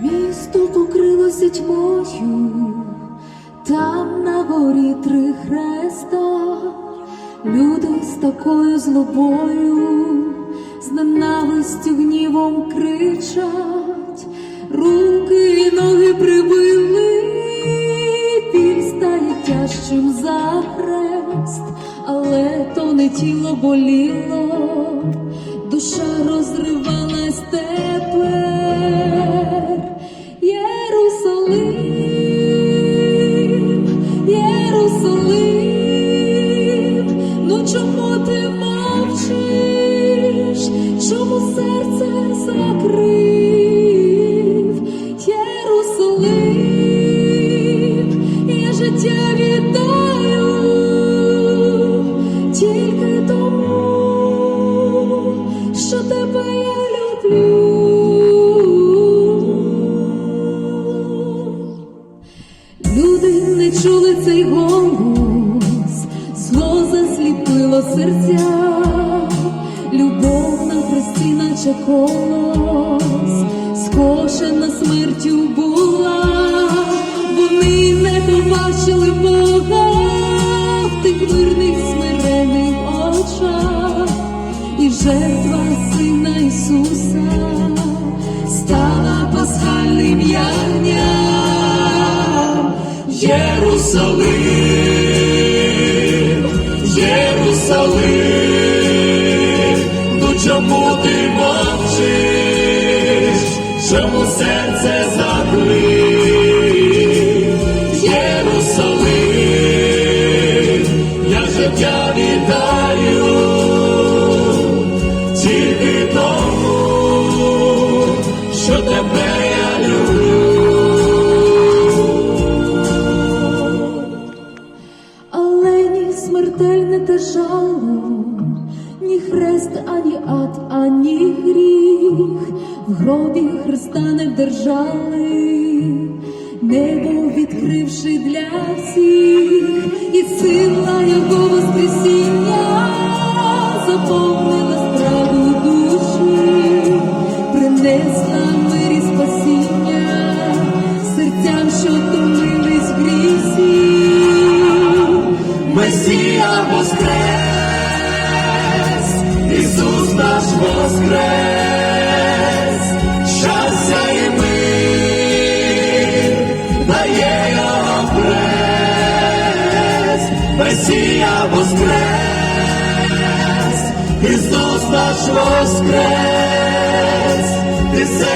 Місто покрилося тьмою, там на горі три хреста, люди з такою злобою, з ненавистю гнівом кричать, руки і ноги прибили, біль стає тяжчим за хрест, але то не тіло боліло, душа розривала. tristeza. Зло засліпило серця, любов на хресті, наче колос, скошена смертю була, вони не побачили Бога в тих мирних смирених очах, і жертва Сина Ісуса стала пасхальним ягням. Єрусалим, Єрусалим, ну чому ти мовчиш, чому серце закрив? Єрусалим, я життя віддаю, тільки тому, ані ад, ані гріх, в гробі Христа не вдержали, небо відкривши для всіх, і сила Його Воскресіння заповнила страду душі, принесла мир і спасіння серцям, що томились в грісі. Месія воскрес, воскрес, щастя і мир дає його воскрес, Ісус наш воскрес, ти серце